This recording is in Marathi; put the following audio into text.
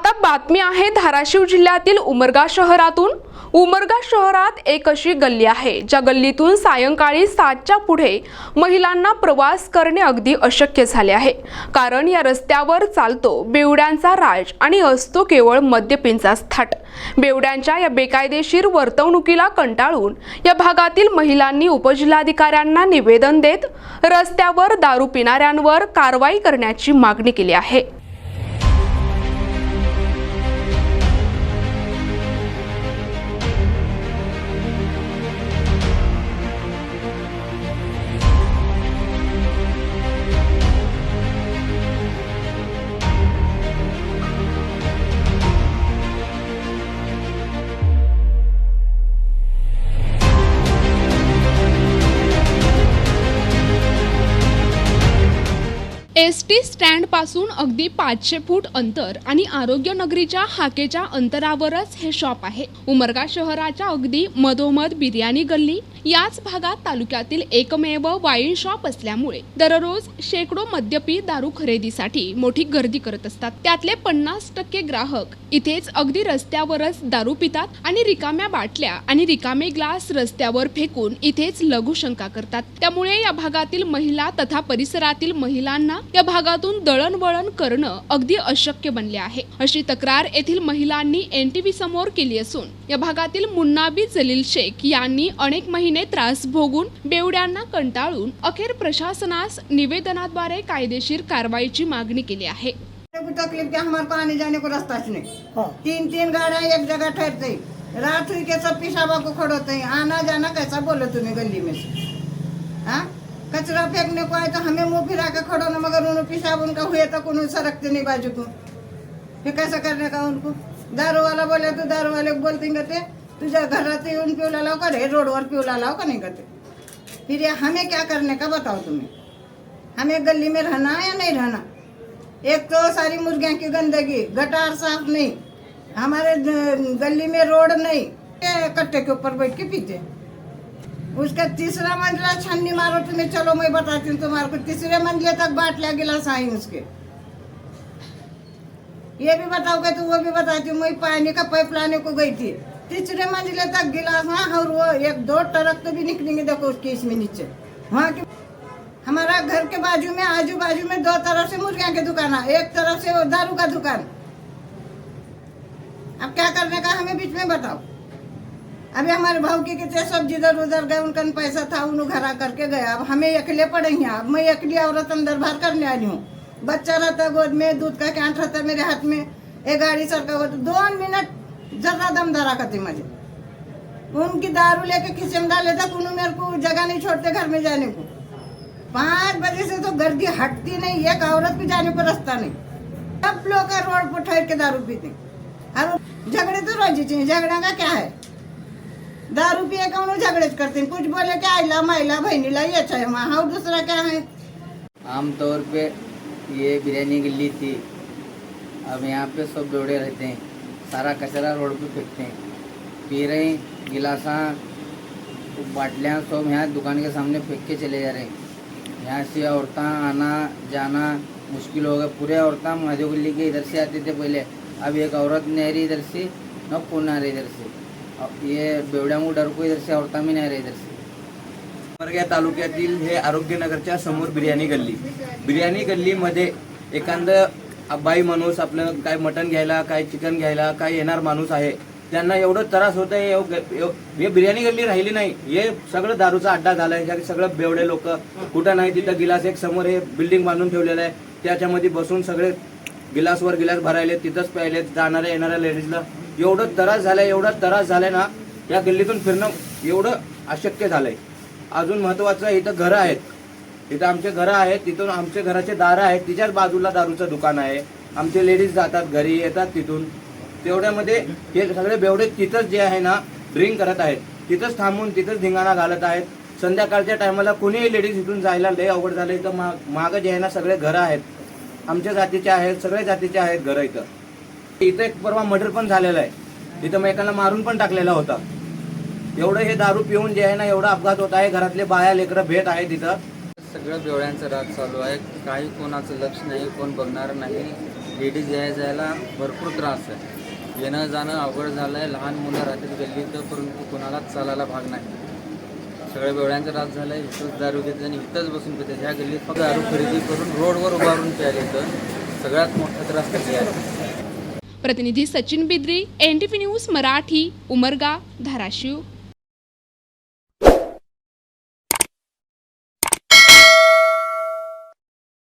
आता बातमी आहे धाराशिव जिल्ह्यातील उमरगा शहरातून. उमरगा शहरात एक अशी गल्ली आहे ज्या गल्लीतून सायंकाळी सातच्या पुढे महिलांना प्रवास करणे अगदी अशक्य झाले आहे. कारण या रस्त्यावर चालतो बेवड्यांचा राज आणि असतो केवळ मद्यपिंचाच थाट. बेवड्यांच्या या बेकायदेशीर वर्तवणुकीला कंटाळून या भागातील महिलांनी उपजिल्हाधिकाऱ्यांना निवेदन देत रस्त्यावर दारू पिणाऱ्यांवर कारवाई करण्याची मागणी केली आहे. एस टी स्टँडपासून अगदी पाचशे फूट अंतर आणि आरोग्य नगरीच्या हाकेच्या अंतरावरच हे शॉप आहे. उमरगा शहराच्या अगदी मधोमध बिर्याणी गल्ली याच भागात तालुक्यातील एकमेव वाईन शॉप असल्यामुळे दररोज शेकडो मद्यपी दारू खरेदीसाठी मोठी गर्दी करत असतात. त्यातले पन्नास टक्के ग्राहक इथेच अगदी रस्त्यावरच दारू पितात आणि रिकाम्या बाटल्या आणि रिकामे ग्लास रस्त्यावर फेकून इथेच लघुशंका करतात. त्यामुळे या भागातील महिला तथा परिसरातील महिलांना या भागातून दळणवळण करणं अगदी अशक्य बनले आहे. अशी तक्रार येथील महिलांनी एनटीव्ही समोर केली असून या भागातील मुन्नाबी जलील शेख यांनी अनेक महिने त्रास भोगून बेवड्यांना कंटाळून अखेर प्रशासनास निवेदनाद्वारे कायदेशीर कारवाईची मागणी केली आहे. को तकलीफ के हमारे को आने जाने को रास्ता नहीं तीन तीन गाड़ियां एक जगह ठहरते रात हुई के सब पिशाबा को खड़ोते हैं आना जाना कैसा बोलो तुम्हें गली में से हाँ कचरा फेंकने को आए तो हमें मुँह फिरा के खड़ो ना मगर उन्होंने पिशाब उनका हुए तो कोनो सरकते नहीं बाजू को। फिर कैसा करने का उनको? दारू वाला बोले तो दारू वाले को बोलते कहते तुझ्या घरात येऊन पिवला लाव का रे रोडवर पिवला लाओ का नहीं करते फिर ये हमें क्या करने का बताओ तुम्हें? हमें गली में रहना या नहीं रहना? एक तो सारी मुर्गियाँ की गंदगी, गटार साफ़ नहीं, हमारे गली में रोड नहीं कट्टे के ऊपर बैठ के पीते। उसका तीसरा मंजिला छन्नी मारो तुम्हें चलो मैं बताती हूँ तुम्हारे को, तीसरे मंजिले तक बाटल्या गिलास आई उसके। ये भी बताओ कि तू वो भी बताती हूँ, मैं पानी का पाइप लाने को गई थी। तीसरे मंजिले तक गिलास हाँ और वो एक दो ट्रक तो भी निकलेंगे, देखो उसके इसमें नीचे। वहाँ की हमारा घर के बाजू में आजू बाजू में दो तरफ़ से मुर्गिया की दुकान है, एक तरफ़ से दारू का दुकान। अब क्या करने का हमें बीच में बताओ। अभी हमारे भाव की कितने सब जिधर उधर गए, उनका पैसा था उन्हों घरा करके गया अब हमें अकेले पड़े हैं। अब मैं अकेली औरत अंदर बाहर करने आई हूँ। बच्चा रहता गोद में, दूध का कैंट रहता मेरे हाथ में, एक गाड़ी सरका दो मिनट जरा दम धरा करती मुझे। उनकी दारू लेके में डाले तक उन्होंने मेरे को जगह नहीं छोड़ते, घर में जाने को। पाँच बजे से तो गर्दी हटती नहीं, एक औरत भी जाने को रास्ता नहीं। सब लोग रोड पर ठहर के दारू पीते और झगड़े तो रोज चाहिए, झगड़ा का क्या है? दारू रुपये का उन्होंने झगड़े करते. हैं कुछ बोले क्या आईला माइला बहनीला ये अच्छा है और दूसरा क्या है आमतौर पे ये बिरयानी गिल्ली थी अब यहाँ पे सब जोड़े रहते हैं. सारा कचरा रोड पे फेंकते हैं. पी रहे हैं, गिलासा, बाटलियाँ सब यहाँ दुकान के सामने फेंक के चले जा रहे हैं. यहाँ से औरतें आना, जाना मुश्किल हो गया पूरे औरतें गली के इधर से आते थे पहले. अब एक औरत नहीं रही इधर से, न कौन आ रही इधर से. अब ये बेवड्यामुळे डरको डर को इधर से औरतें भी नहीं इधर तालुक्यातील हे आरोग्यनगरच्या समोर बिर्याणी गल्ली. बिर्याणी गल्लीमध्ये एखादं बाई माणूस आपलं काय मटण घ्यायला काय चिकन घ्यायला काय येणार माणूस आहे त्यांना एवढं त्रास होत आहे हे बिर्याणी गल्ली राहिली नाही. हे सगळं दारूचा अड्डा झाला आहे सगळं बेवडे लोक कुठं नाही तिथं गिलास एक समोर हे बिल्डिंग बांधून ठेवलेलं आहे. त्याच्यामध्ये बसून सगळे गिलासवर गिलास भरायले तिथंच प्यायले जाणाऱ्या येणाऱ्या लेडीजला एवढं त्रास झालाय एवढा त्रास झालाय ना या गल्लीतून फिरणं एवढं अशक्य झालंय. अजून महत्वाचं इथं घरं आहेत. इथं आमचे घरं आहेत तिथून आमचे घराचे दारं आहेत तिच्याच बाजूला दारूचं दुकान आहे. आमचे लेडीज जातात घरी येतात तिथून. तेवढ्यामध्ये हे सगळे बेवडे तिथंच जे आहे ना ड्रिंक करत आहेत. तिथंच थांबून तिथंच धिंगाणा घालत आहेत. संध्याकाळच्या टायमाला कुणीही लेडीज इथून जायला लय अवघड झालं इथं मा मागं जे आहे ना सगळे घरं आहेत. आमच्या जातीचे आहेत सगळ्या जातीचे आहेत घरं इथं. इथं एक परवा मर्डर पण झालेला आहे. तिथं एकाला मारून पण टाकलेला होता. एवढं हे दारू पिऊन जे आहे ना एवढा अपघात होत आहे. घरातले बाया लेकरं भेट आहे तिथं. सगळं बेवड्यांचं राग चालू आहे. काही कोणाचं लक्ष नाही कोण बघणार नाही. लेडीज याय जायला भरपूर त्रास आहे. येणं जाणं अवघड झालं आहे लहान मुलं राहतील गल्ली तर परंतु कोणालाच चालायला भाग नाही. सगळ्या बेवळ्यांचा राग झाला आहे इथंच दारू घेतात आणि इथंच बसून घेते ह्या गल्लीत फक्त दारू खरेदी करून रोडवर उभारून प्यायला येतं. सगळ्यात मोठा त्रास कधी आहे? प्रतिनिधी Sachin Bidri N T news Marathi Umarga Dharashiv.